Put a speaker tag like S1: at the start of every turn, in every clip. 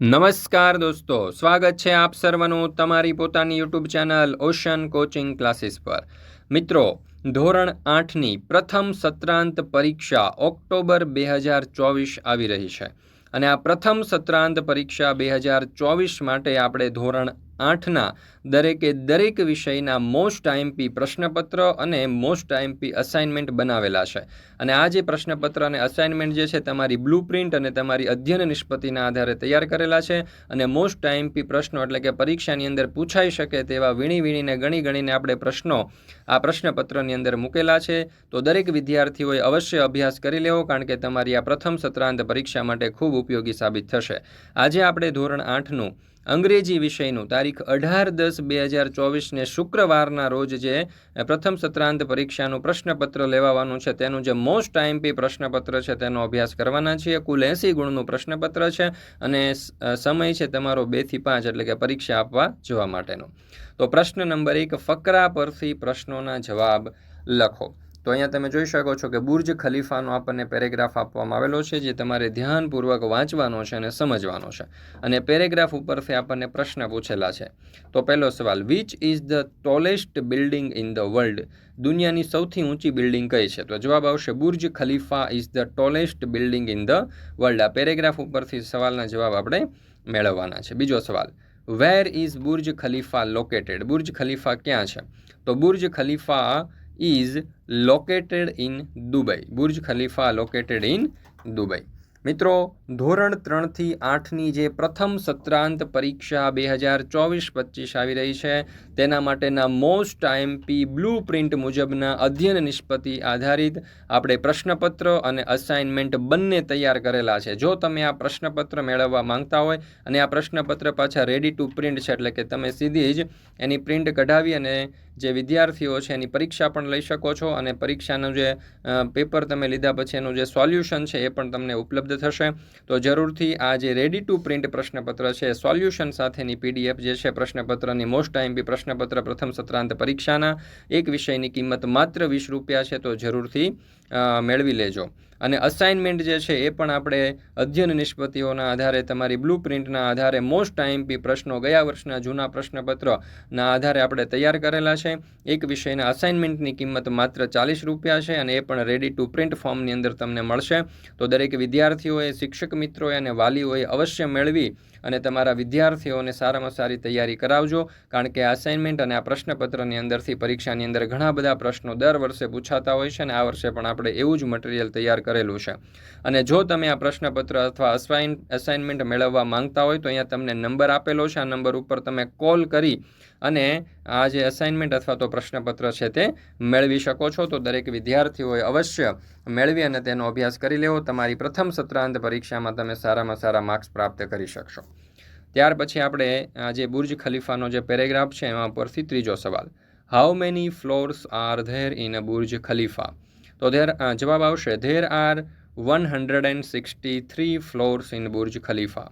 S1: નમસ્કાર દોસ્તો, સ્વાગત છે આપ સર્વનું તમારી પોતાની YouTube channel ocean coaching classes પર. મિત્રો, ધોરણ આઠની પ્રથમ સત્રાંત પરીક્ષા ઓક્ટોબર બે હજાર ચોવીસ આવી રહી છે. અને આ પ્રથમ સત્રાંત પરીક્ષા બે હજાર ચોવીસ માટે આપણે ધોરણ આઠના દરેકે દરેક વિષયના મોસ્ટ આઈએમપી પ્રશ્નપત્ર અને મોસ્ટ આઈએમપી અસાઇનમેન્ટ બનાવેલા છે. અને આ જે પ્રશ્નપત્ર અને અસાઇનમેન્ટ જે છે તમારી બ્લુ પ્રિન્ટ અને તમારી અધ્યયન નિષ્પત્તિના આધારે તૈયાર કરેલા છે અને મોસ્ટ આઈએમપી પ્રશ્નો એટલે કે પરીક્ષાની અંદર પૂછાઈ શકે તેવા વીણી વીણીને ગણી ગણીને આપણે પ્રશ્નો આ પ્રશ્નપત્રની અંદર મૂકેલા છે. તો દરેક વિદ્યાર્થીઓએ અવશ્ય અભ્યાસ કરી લેવો કારણ કે તમારી આ પ્રથમ સત્રાંત પરીક્ષા માટે ખૂબ ઉપયોગી સાબિત થશે. આજે આપણે ધોરણ આઠનું અંગ્રેજી વિષયનું તારીખ અઢાર દસ બે હજાર ચોવીસને શુક્રવારના રોજ જે પ્રથમ સત્રાંત પરીક્ષાનું પ્રશ્નપત્ર લેવાવાનું છે, તેનું જે મોસ્ટ આઈએમપી પ્રશ્નપત્ર છે, તેનો અભ્યાસ કરવાના છીએ. કુલ એંસી ગુણનું પ્રશ્નપત્ર છે અને સમય છે તમારો બેથી પાંચ, એટલે કે પરીક્ષા આપવા જવા માટેનો. તો પ્રશ્ન નંબર એક, ફકરા પરથી પ્રશ્નોના જવાબ લખો. તો અહીંયા તમે જોઈ શકો છો કે બુર્જ ખલીફાનો આપણને પેરેગ્રાફ આપવામાં આવેલો છે, જે તમારે ધ્યાનપૂર્વક વાંચવાનો છે અને સમજવાનો છે. અને પેરેગ્રાફ ઉપરથી આપણને પ્રશ્ન પૂછેલા છે. તો પહેલો સવાલ which is the tallest building in the world દુનિયાની સૌથી ઊંચી બિલ્ડિંગ કઈ છે? તો જવાબ આવશે, Burj Khalifa is the tallest building in the world આ પેરેગ્રાફ ઉપરથી સવાલના જવાબ આપણે મેળવવાના છે. બીજો સવાલ where is Burj Khalifa located Burj Khalifa ક્યાં છે? તો Burj Khalifa is located in Dubai Burj Khalifa located in Dubai મિત્રો, ધોરણ ત્રણથી આઠની જે પ્રથમ સત્રાંત પરીક્ષા બે હજાર ચોવીસ પચીસ આવી રહી છે, તેના માટેના મોસ્ટ આઈએમપી બ્લુ પ્રિન્ટ મુજબના અધ્યયન નિષ્પતિ આધારિત આપણે પ્રશ્નપત્ર અને અસાઇનમેન્ટ બંને તૈયાર કરેલા છે. જો તમે આ પ્રશ્નપત્ર મેળવવા માંગતા હોય અને આ પ્રશ્નપત્ર પાછા રેડી ટુ પ્રિન્ટ છે, એટલે કે તમે સીધી જ એની પ્રિન્ટ કઢાવી અને જે વિદ્યાર્થીઓ છે, એની પરીક્ષા પણ લઈ શકો છો અને પરીક્ષાનું જે પેપર તમે લીધા પછી એનું જે સોલ્યુશન છે, એ પણ તમને ઉપલબ્ધ થશે. તો જરૂરથી આ જે રેડી ટુ પ્રિન્ટ પ્રશ્નપત્ર છે, સોલ્યુશન સાથેની પીડીએફ જે છે, પ્રશ્નપત્રની મોસ્ટ ટાઈમ બી પ્રશ્નપત્ર પ્રથમ સત્રાંત પરીક્ષાના, એક વિષયની કિંમત માત્ર વીસ રૂપિયા છે, તો જરૂરથી મેળવી લેજો. અને અસાઇનમેન્ટ જે છે એ પણ આપણે અધ્યયન નિષ્પતિઓના આધારે તમારી બ્લુ પ્રિન્ટના આધારે મોસ્ટ આઈએમપી પ્રશ્નો ગયા વર્ષના જૂના પ્રશ્નપત્રના આધારે આપણે તૈયાર કરેલા છે. એક વિષયના અસાઇનમેન્ટની કિંમત માત્ર ચાલીસ રૂપિયા છે અને એ પણ રેડી ટુ પ્રિન્ટ ફોર્મની અંદર તમને મળશે. તો દરેક વિદ્યાર્થીઓએ, શિક્ષક મિત્રોએ અને વાલીઓએ અવશ્ય મેળવી અને તમારા વિદ્યાર્થીઓને સારામાં સારી તૈયારી કરાવજો, કારણ કે અસાઇનમેન્ટ અને આ પ્રશ્નપત્રની અંદરથી પરીક્ષાની અંદર ઘણા બધા પ્રશ્નો દર વર્ષે પૂછાતા હોય છે અને આ વર્ષે પણ આપણે એવું જ મટીરિયલ તૈયાર કરેલું છે. અને જો તમે આ પ્રશ્નપત્ર અથવા અસાઇન અસાઇનમેન્ટ મેળવવા માંગતા હોય તો અહીંયા તમને નંબર આપેલો છે. આ નંબર ઉપર તમે કોલ કરી અને આ જે અસાઇનમેન્ટ અથવા તો પ્રશ્નપત્ર છે તે મેળવી શકો છો. તો દરેક વિદ્યાર્થીઓએ અવશ્ય મેળવી અને તેનો અભ્યાસ કરી લેવો. તમારી પ્રથમ સત્રાંત પરીક્ષામાં તમે સારામાં સારા માર્ક્સ પ્રાપ્ત કરી શકશો. ત્યાર પછી આપણે જે બુર્જ ખલીફાનો જે પેરેગ્રાફ છે, એમાં પરથી ત્રીજો સવાલ. How many floors are there in a Burj Khalifa? તો ધેર જવાબ આવશે there are one hundred and sixty three floors in Burj Khalifa.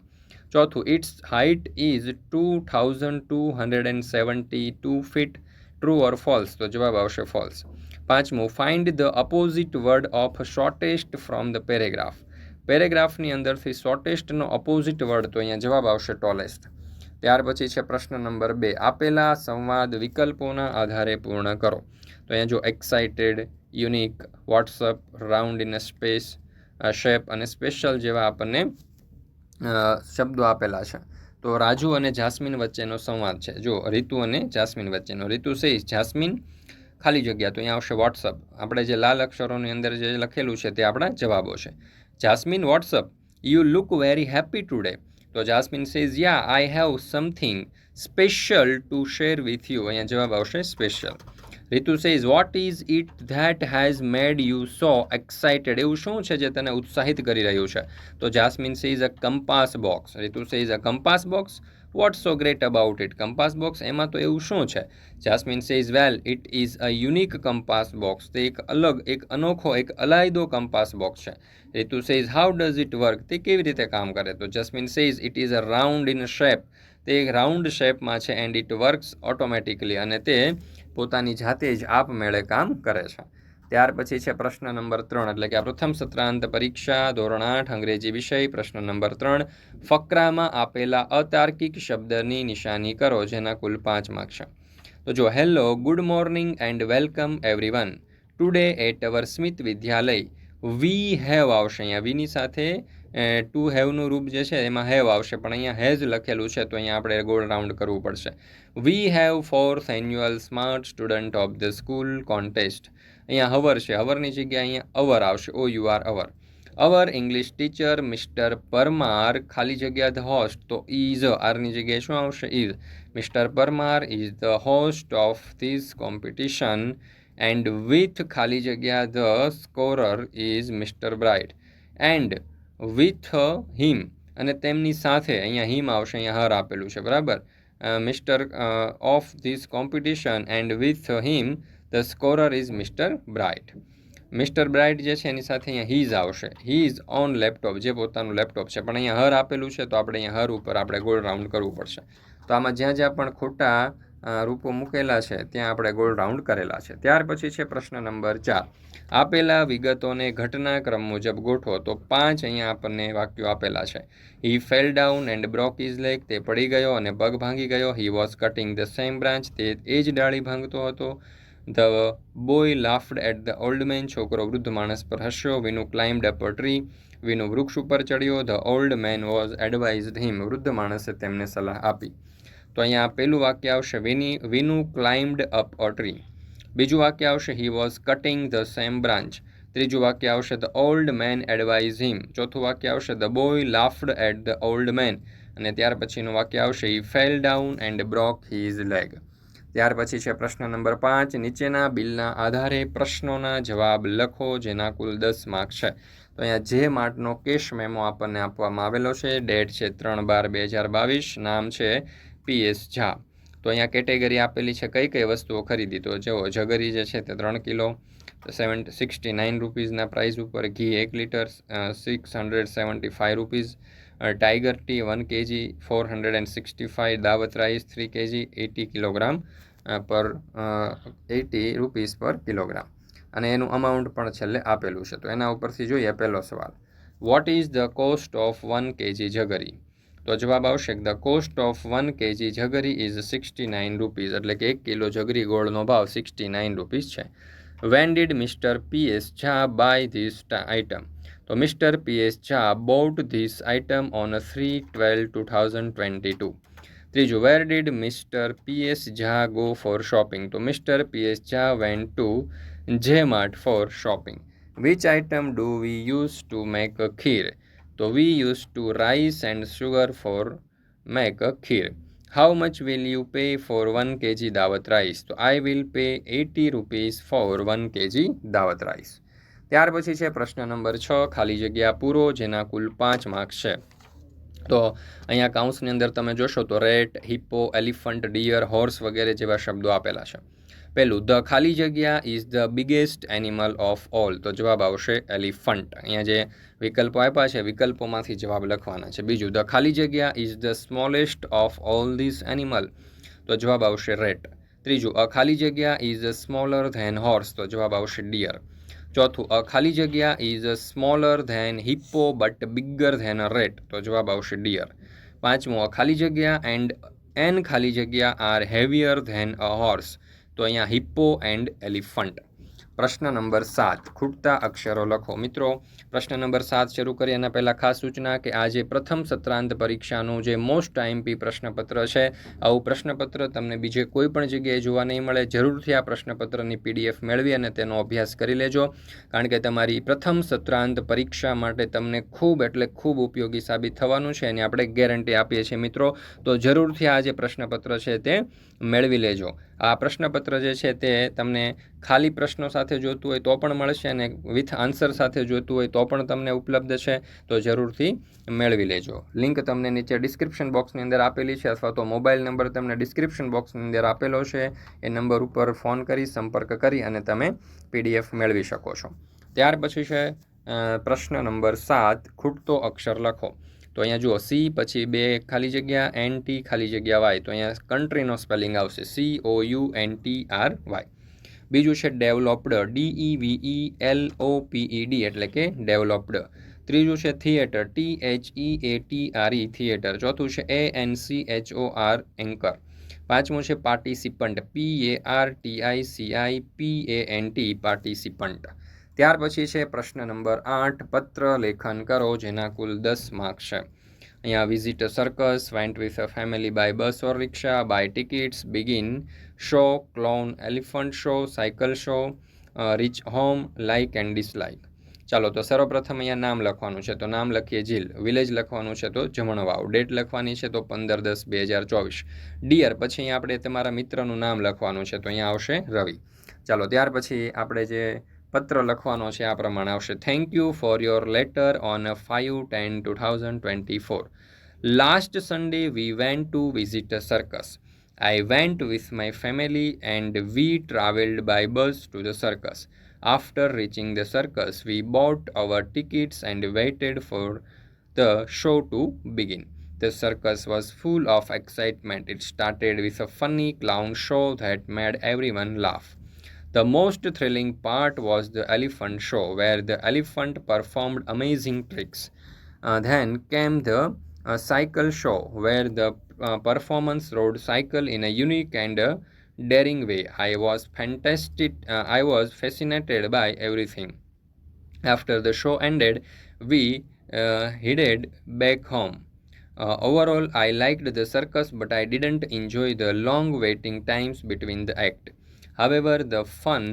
S1: ચોથું its height is two thousand two hundred and seventy two feet true or false તો જવાબ આવશે false પાંચમું find the opposite word of shortest from the paragraph પેરેગ્રાફની અંદરથી શોર્ટેસ્ટનો opposite word તો અહીંયા જવાબ આવશે ટોલેસ્ટ ત્યાર પછી છે પ્રશ્ન નંબર બે. આપેલા સંવાદ વિકલ્પોના આધારે પૂર્ણ કરો. તો અહીંયા જો excited unique what's up round in space shape અને સ્પેશિયલ જેવા આપણને શબ્દો આપેલા છે. તો રાજુ અને જાસ્મિન વચ્ચેનો સંવાદ છે. જો રીતુ અને જાસ્મિન વચ્ચેનો. રીતુ સે જાસ્મિન ખાલી જગ્યા. તો અહીંયા આવશે વોટ્સઅપ આપણે જે લાલ અક્ષરોની અંદર જે લખેલું છે તે આપણા જવાબો છે. Jasmine what's up you look very happy today તો Jasmine says yeah I have something special to share with you અહીંયા જવાબ આવશે special Ritu says what is it that has made you so excited એવું શું છે જે તને ઉત્સાહિત કરી રહ્યું છે? તો Jasmine says a compass box Ritu says a compass box what so great about it compass box એમાં તો એવું શું છે? Jasmine says well it is a unique compass box તે એક અલગ, એક અનોખો, એક અલાયદો કંપાસ બોક્સ છે. Ritu says how does it work તે કેવી રીતે કામ કરે? તો Jasmine says it is a round in shape તે રાઉન્ડ શેપમાં છે એન્ડ ઇટ વર્ક્સ ઓટોમેટિકલી અને તે પોતાની જાતે જ આપમેળે કામ કરે છે. ત્યાર પછી છે પ્રશ્ન નંબર ત્રણ, એટલે કે આ પ્રથમ સત્રાંત પરીક્ષા, ધોરણ આઠ, અંગ્રેજી વિષય, પ્રશ્ન નંબર ત્રણ, ફકરામાં આપેલા અતાર્કિક શબ્દની નિશાની કરો, જેના કુલ પાંચ માર્ક છે. તો જો, hello, good morning and welcome everyone. Today at our Smit Vidyalaya. We have આવશે અહીંયા. વીની સાથે ટુ હેવનું રૂપ જે છે એમાં હેવ આવશે, પણ અહીંયા હેઝ લખેલું છે, તો અહીંયા આપણે ગોળ રાઉન્ડ કરવું પડશે. We have for annual smart student of the school contest. અહીંયા હવર છે, હવરની જગ્યાએ અહીંયા અવર આવશે, O U R our. Our English teacher mister Parmar, ખાલી જગ્યા ધ હોસ્ટ, તો ઇઝ આરની જગ્યાએ શું આવશે? Is mister Parmar is the host of this competition and with ખાલી જગ્યા the scorer is mister Bright. And with him. અને તેમની સાથે અહીંયા હિમ આવશે, અહીંયા હર આપેલું છે, બરાબર? Mister of this competition and with him, the scorer is mister Bright. Mister Bright જે છે, એની સાથે અહીંયા હીઝ આવશે. હીઝ ઓન લેપટોપ, જે પોતાનું લેપટોપ છે. પણ અહીંયા હર આપેલું છે, તો આપણે અહીંયા હર ઉપર આપણે ગોળ રાઉન્ડ કરવું પડશે. તો આમાં જ્યાં જ્યાં પણ ખોટા રૂપો મૂકેલા છે, ત્યાં આપણે ગોળ રાઉન્ડ કરેલા છે. ત્યાર પછી છે પ્રશ્ન નંબર ચાર. આપેલા વિગતોને ઘટનાક્રમ મુજબ ગોઠવો, તો પાંચ અહીંયા આપણને વાક્યો આપેલા છે. He fell down and broke is leg તે પડી ગયો અને પગ ભાંગી ગયો. He was cutting the same branch તે એ જ ડાળી ભાંગતો હતો. The boy laughed at the old man છોકરો વૃદ્ધ માણસ પર હસ્યો. Vinu climbed up tree Vinu વૃક્ષ ઉપર ચડ્યો. The old man was advised him વૃદ્ધ માણસે તેમને સલાહ આપી. તો અહીંયા પહેલું વાક્ય આવશે Vini Vinu climbed up a tree બીજું વાક્ય આવશે he was cutting the same branch ત્રીજું વાક્ય આવશે the old man advise him ચોથું વાક્ય આવશે the boy laughed at the old man અને ત્યાર પછીનું વાક્ય આવશે he fell down and broke his leg ત્યાર પછી છે પ્રશ્ન નંબર પાંચ, નીચેના બિલના આધારે પ્રશ્નોના જવાબ લખો, જેના કુલ દસ માર્ક છે. તો અહીંયા જે માર્કનો કેશ મેમો આપણને આપવામાં આવેલો છે, ડેટ છે ત્રણ બાર બે હજાર બાવીસ, નામ છે પીએસ ઝા તો અહીંયા કેટેગરી આપેલી છે કઈ કઈ વસ્તુઓ ખરીદી? તો જો જગરી જે છે તે ત્રણ કિલો સેવન સિક્સટી નાઇન રૂપીઝના પ્રાઇસ ઉપર ઘી એક litre six hundred seventy five rupees Tiger tea one KG four hundred and sixty five Dawat rice three KG eighty kilogram પર એટી રૂપીઝ પર કિલોગ્રામ અને એનું અમાઉન્ટ પણ છેલ્લે આપેલું છે. તો એના ઉપરથી જોઈએ પહેલો સવાલ. What is the cost of one KG jaggery તો જવાબ આવશે the cost of one KG jaggery is sixty nine rupees એટલે કે એક કિલો જગરી ગોળનો ભાવ સિક્સટી નાઇન રૂપીઝ છે when did mister PS Jha buy this item તો mister PS Jha bought this item on three twelve two thousand twenty two ત્રીજું where did mister PS Jha go for shopping તો mister PS Jha went to J mart for shopping which item do we use to make kheer તો we use two rice and sugar for make a kheer how much will you pay for one KG Dawat rice તો I will pay eighty rupees for one KG Dawat rice ત્યાર પછી છે પ્રશ્ન number છ, ખાલી જગ્યા પૂરો, જેના કુલ પાંચ માર્ક્સ છે. તો અહીંયા કાઉન્સની અંદર તમે જોશો તો rat hippo elephant deer horse વગેરે જેવા શબ્દો આપેલા છે. પહેલું ધ ખાલી જગ્યા is the biggest animal of all. તો જવાબ આવશે એલિફન્ટ. અહીંયા જે વિકલ્પો આપ્યા છે, વિકલ્પોમાંથી જવાબ લખવાના છે. બીજું, ધ ખાલી જગ્યા is the smallest of all this animal. તો જવાબ આવશે રેટ ત્રીજું, અ ખાલી જગ્યા ઇઝ સ્મોલર ધેન હોર્સ. તો જવાબ આવશે ડિયર. ચોથું, અ ખાલી જગ્યા is smaller than hippo but bigger than a rat તો જવાબ આવશે ડિયર. પાંચમું, અ ખાલી જગ્યા એન્ડ એન ખાલી જગ્યા are heavier than a horse. તો અહીંયા હિપ્પો એન્ડ એલિફન્ટ પ્રશ્ન નંબર સાત. ખૂટતા અક્ષરો લખો. મિત્રો, પ્રશ્ન નંબર સાત શરૂ કરીએ. એના પહેલાં ખાસ સૂચના કે આજે પ્રથમ સત્રાંત પરીક્ષાનું જે મોસ્ટ આઈએમપી પ્રશ્નપત્ર છે, આવું પ્રશ્નપત્ર તમને બીજે કોઈ પણ જગ્યાએ જોવા નહીં મળે. જરૂરથી આ પ્રશ્નપત્રની પીડીએફ મેળવી અને તેનો અભ્યાસ કરી લેજો. કારણ કે તમારી પ્રથમ સત્રાંત પરીક્ષા માટે તમને ખૂબ એટલે ખૂબ ઉપયોગી સાબિત થવાનું છે. એની આપણે ગેરંટી આપીએ છીએ, મિત્રો. તો જરૂરથી આ જે પ્રશ્નપત્ર છે તે મેળવી લેજો. આ પ્રશ્નપત્ર જે છે તે તમને ખાલી પ્રશ્નો સાથે જોતું હોય તો પણ મળશે અને વિથ આન્સર સાથે જોતું હોય તો પણ તમને ઉપલબ્ધ છે, તો જરૂરથી મેળવી લેજો. લિંક તમને નીચે ડિસ્ક્રિપ્શન બોક્સની અંદર આપેલી છે અથવા તો મોબાઈલ નંબર તમને ડિસ્ક્રિપ્શન બોક્સની અંદર આપેલો છે. એ નંબર ઉપર ફોન કરી, સંપર્ક કરી અને તમે પીડીએફ મેળવી શકો છો. ત્યાર પછી છે પ્રશ્ન નંબર સાત, ખૂટતો અક્ષર લખો. તો અહીંયા જુઓ સી પછી બે ખાલી જગ્યા એન ટી ખાલી જગ્યા વાય તો અહીંયા કન્ટ્રીનો સ્પેલિંગ આવશે. C O U N T R Y બીજું છે developed D E V E L O P E D એટલે કે ડેવલપ્ડ ત્રીજું છે theatre T H E A T R E theatre ચોથું છે A N C H O R anchor પાંચમું છે participant P A R T I C I P A N T participant ત્યાર પછી છે પ્રશ્ન નંબર આઠ, પત્ર લેખન કરો, જેના કુલ દસ માર્ક્સ છે. અહીંયા visit circus went with a family by bus or rickshaw buy tickets begin show clown elephant show cycle show reach home like and dislike ચાલો, તો સર્વપ્રથમ અહીંયા નામ લખવાનું છે. તો નામ લખીએ જીલ. વિલેજ લખવાનું છે તો જમણવાવ. ડેટ લખવાની છે તો પંદર દસ બે હજાર ચોવીસ. ડિયર પછી અહીંયા આપણે તમારા મિત્રનું નામ લખવાનું છે તો અહીંયા આવશે રવિ. ચાલો, ત્યાર પછી આપણે જે પત્ર લખવાનો છે આ પ્રમાણે આવશે thank you for your letter on five ten two thousand twenty four last Sunday we went to visit a circus I went with my family and we traveled by bus to the circus. After reaching the circus, we bought our tickets and waited for the show to begin. The circus was full of excitement. It started with a funny clown show that made everyone laugh. The most thrilling part was the elephant show, where the elephant performed amazing tricks. Uh, then came the uh, cycle show, where the uh, performance rode cycle in a unique and uh, daring way. I was fantastic. Uh, I was fascinated by everything. After the show ended, we uh, headed back home. Uh, overall, I liked the circus, but I didn't enjoy the long waiting times between the act. However, the fun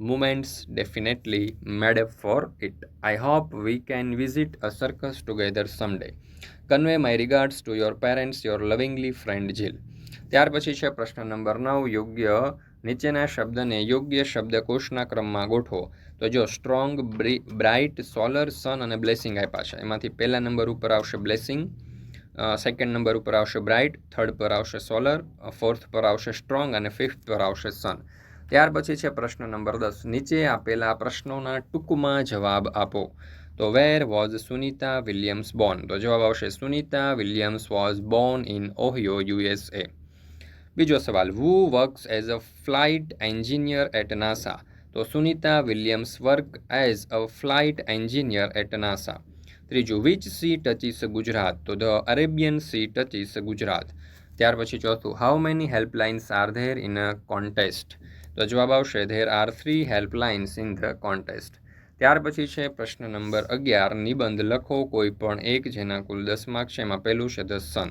S1: moments definitely made up for it. I hope we can visit a circus together someday. Convey my regards to your parents, your lovingly friend Jill. ત્યાર પછી છે પ્રશ્ન number નવ યોગ્ય નીચેના શબ્દને યોગ્ય શબ્દકોશના ક્રમમાં ગોઠવો તો જો સ્ટ્રોંગ બ્રાઇટ સોલર સન અને બ્લેસિંગ આપ્યા છે એમાંથી પહેલા નંબર ઉપર આવશે બ્લેસિંગ સેકન્ડ નંબર ઉપર આવશે બ્રાઇટ થર્ડ પર આવશે સોલર ફોર્થ પર આવશે સ્ટ્રોંગ અને ફિફ્થ પર આવશે સન ત્યાર પછી છે પ્રશ્ન નંબર દસ. નીચે આપેલા પ્રશ્નોના ટૂંકમાં જવાબ આપો. તો where was Sunita Williams born? તો જવાબ આવશે, Sunita Williams was born in Ohio USA બીજો સવાલ who works as a flight engineer at NASA તો Sunita Williams work as a flight engineer at NASA. ત્રીજું વિચ સી ટચીસ ગુજરાત? તો the Arabian sea touches Gujarat. ત્યાર પછી ચોથું how many helplines are there in a contest તો જવાબ આવશે there are three helplines in the contest ત્યાર પછી છે પ્રશ્ન નંબર અગિયાર નિબંધ લખો કોઈ પણ એક જેના કુલ દસ માર્ક છે. એમાં પહેલું છે ધ સન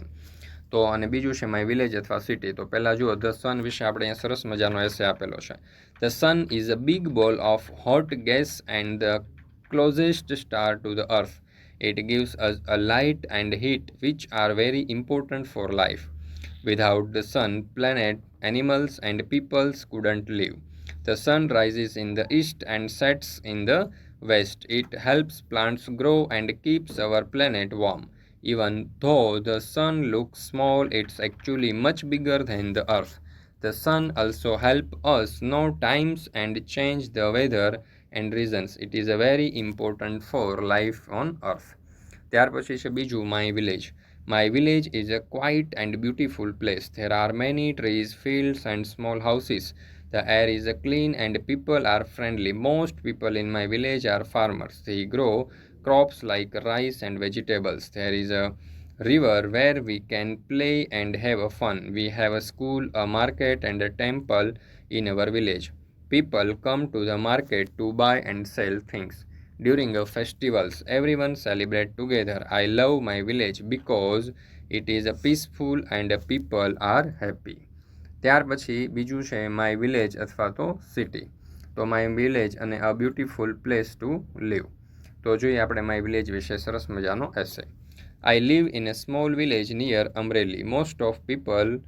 S1: તો અને બીજું છે માય વિલેજ અથવા સિટી તો પહેલાં જુઓ ધ સન વિશે આપણે અહીંયા સરસ મજાનો એસે આપેલો છે. The sun is a big ball of hot gas and the closest star to the earth it gives us a light and heat which are very important for life without the sun planet, animals, and peoples couldn't live. The sun rises in the east and sets in the west. It helps plants grow and keeps our planet warm. Even though the sun looks small, it's actually much bigger than the earth. The sun also helps us know times and change the weather and reasons. It is a very important for life on earth. ત્યાર પછી છે બીજું my village my village is a quiet and beautiful place. There are many trees, fields, and small houses. The air is clean and people are friendly. Most people in my village are farmers. They grow crops like rice and vegetables. There is a river where we can play and have a fun. We have a school, a market, and a temple in our village. People come to the market to buy and sell things. During our festivals, everyone celebrate together. I love my village because it is a peaceful and people are happy. ત્યાર પછી બીજું છે my village અથવા તો city તો my village અને a beautiful place to live તો જોઈએ આપણે માય વિલેજ વિશે સરસ મજાનો essay I live in a small village near Amreli most of people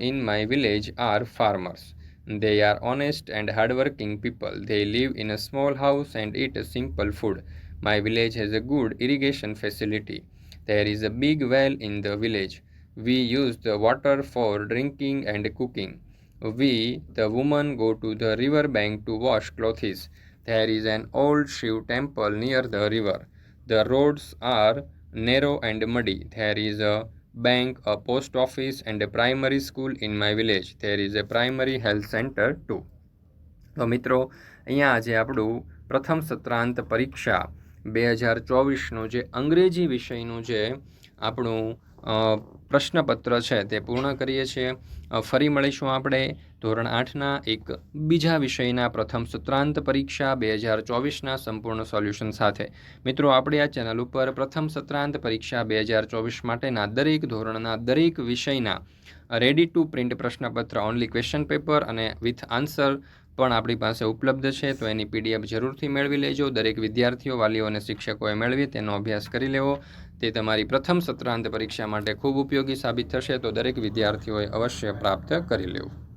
S1: in my village are farmers They are honest and hardworking people. They live in a small house and eat a simple food. My village has a good irrigation facility. There is a big well in the village. We use the water for drinking and cooking. We, the women, go to the river bank to wash clothes. There is an old Shiv temple near the river. The roads are narrow and muddy. There is a bank, a post office, and a primary school in my village. There is a primary health center too. તો મિત્રો અહીંયા આજે આપણું પ્રથમ સત્રાંત પરીક્ષા બે હજાર ચોવીસનું જે અંગ્રેજી વિષયનું જે આપણું પ્રશ્નપત્ર છે તે પૂર્ણ કરીએ છીએ ફરી મળીશું આપણે ધોરણ આઠના એક બીજા વિષયના પ્રથમ સત્રાંત પરીક્ષા બે હજાર ચોવીસના સંપૂર્ણ સોલ્યુશન સાથે. મિત્રો, આપણે આ ચેનલ ઉપર પ્રથમ સત્રાંત પરીક્ષા બે હજાર ચોવીસ માટેના દરેક ધોરણના દરેક વિષયના રેડી ટુ પ્રિન્ટ પ્રશ્નપત્ર ઓનલી ક્વેશ્ચન પેપર અને વિથ આન્સર પણ આપણી પાસે ઉપલબ્ધ છે. તો એની પીડીએફ જરૂરથી મેળવી લેજો. દરેક વિદ્યાર્થીઓ, વાલીઓ અને શિક્ષકોએ મેળવી તેનો અભ્યાસ કરી લેવો. તે તમારી પ્રથમ સત્રાંત પરીક્ષા માટે ખૂબ ઉપયોગી સાબિત થશે. તો દરેક વિદ્યાર્થીઓએ અવશ્ય પ્રાપ્ત કરી લેવું.